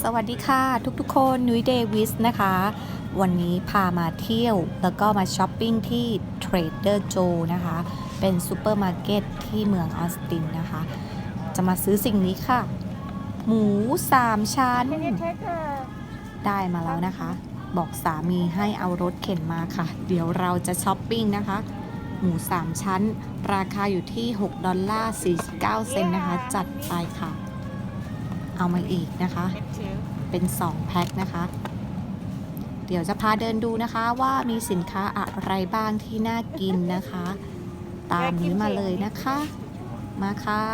สวัสดีค่ะทุกๆคนนุ้ยเดวิสนะคะ วันนี้พามาเที่ยวแล้วก็มาช้อปปิ้งที่ Trader Joe นะคะ เป็นซูเปอร์มาร์เก็ตที่เมืองออสตินนะคะ จะมาซื้อสิ่งนี้ค่ะ หมู3ชั้น ได้มาแล้วนะคะ บอกสามีให้เอารถเข็นมาค่ะ เดี๋ยวเราจะช้อปปิ้งนะคะ หมู3ชั้น ราคาอยู่ที่ 6 ดอลลาร์ 49 เซนนะคะ จัดไปค่ะ เอามาอีกนะคะ get two? เป็น 2 แพ็คนะคะ เดี๋ยวจะพาเดินดูนะคะว่ามีสินค้าอะไรบ้างที่น่ากินนะคะ ตามนี้มาเลยนะคะ มาค่ะ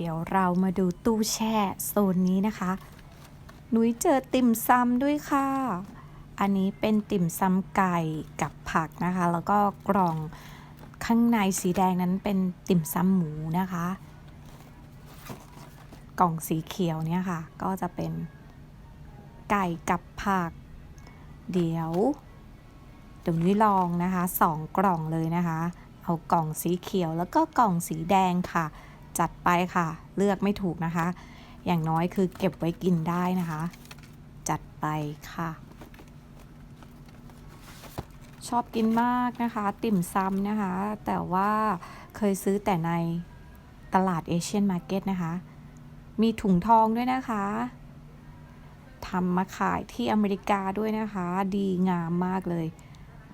เดี๋ยวเรามาดูตู้แช่โซนนี้นะคะ หนุยเจอติ่มซำด้วยค่ะ อันนี้เป็นติ่มซำไก่กับผักนะคะ แล้วก็กล่องข้างในสีแดงนั้นเป็นติ่มซำหมูนะคะ กล่องสีเขียวเนี่ยค่ะ ก็จะเป็นไก่กับผัก เดี๋ยวเดี๋ยวนี้ลองนะคะสองกล่องเลยนะคะ เอากล่องสีเขียวแล้วก็กล่องสีแดงค่ะ จัดไปค่ะ เลือกไม่ถูกนะคะ อย่างน้อยคือเก็บไว้กินได้นะคะ จัดไปค่ะ ชอบกินมากนะคะ ติ่มซำนะคะ แต่ว่าเคยซื้อแต่ในตลาดเอเชียนมาร์เก็ตนะคะ มีถุงทองด้วยนะคะทำมาขายที่อเมริกาด้วยนะคะ ดีงามมากเลย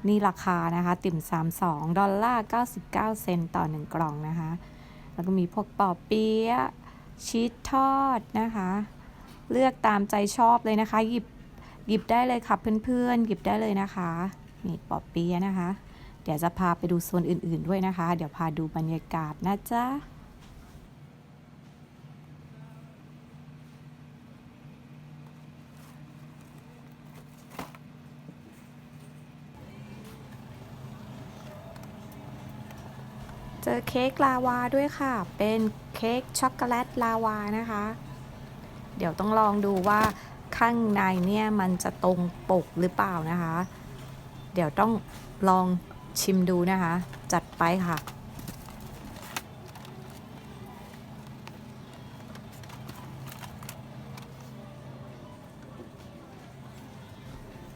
นี่ราคานะคะ ติ่มซำสองดอลลาร์99 เซนต์ต่อหนึ่งกล่องนะคะ แล้วก็มีพวกปอเปี๊ยะชีสทอดนะคะ เลือกตามใจชอบเลยนะคะ หยิบหยิบได้เลยค่ะเพื่อนๆ หยิบได้เลยนะคะนี่ปอเปี๊ยะนะคะ เดี๋ยวจะพาไปดูโซนอื่นๆด้วยนะคะ เดี๋ยวพาดูบรรยากาศนะจ๊ะ เจอเค้กลาวาด้วยค่ะ เป็นเค้กช็อกโกแลตลาวานะคะ เดี๋ยวต้องลองดูว่าข้างในเนี่ยมันจะตรงปกหรือเปล่านะคะ เดี๋ยวต้องลองชิมดูนะคะ จัดไปค่ะ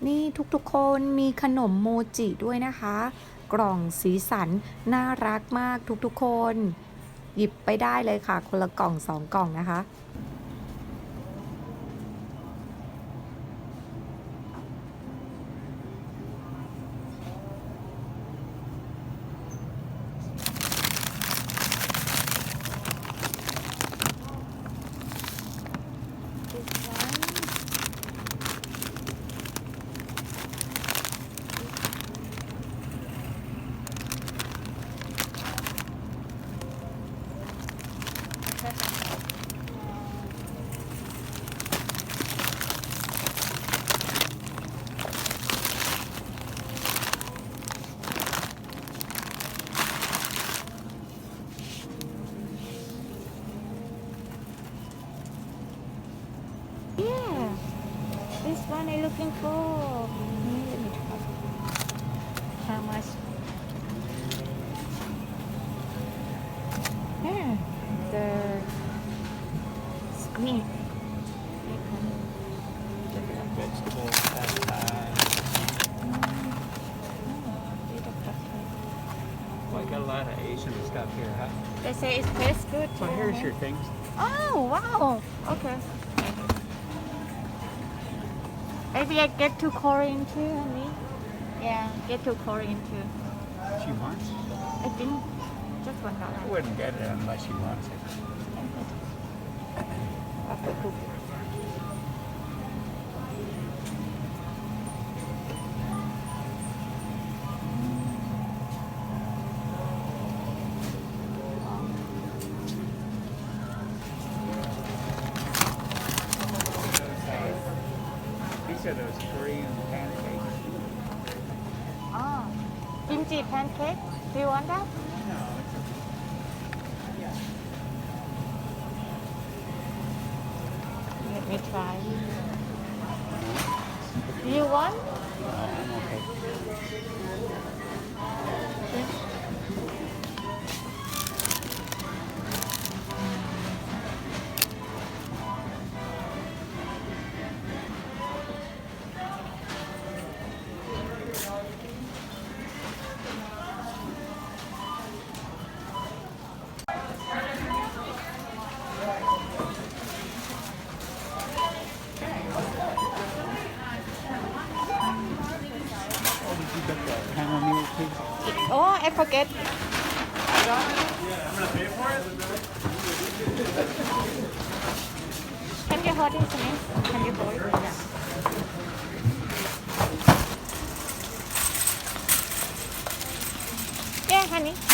นี่ทุกๆคนมีขนมโมจิด้วยนะคะ กล่องสีสันน่ารักมากทุกๆคน หยิบไปได้เลยค่ะ คนละกล่องสองกล่องนะคะ this one I'm looking for. Mm, try. How much? Yeah, the screen. Vegetable pad thai. Well, I got a lot of Asian stuff here, huh? They say it tastes good. Well, too, here's your things. Oh wow. Okay. Maybe I get to Korean too, honey. Yeah, get to Korean too. She wants. I think just one I wouldn't get it unless she wants it. After cook. These are those Korean pancakes. Ah, kimchi pancake. Do you want that? No, it's Let me try. Do you want? no, I'm okay. I forget. Can you hold it for me? Can you hold it? Yeah. Yeah, honey.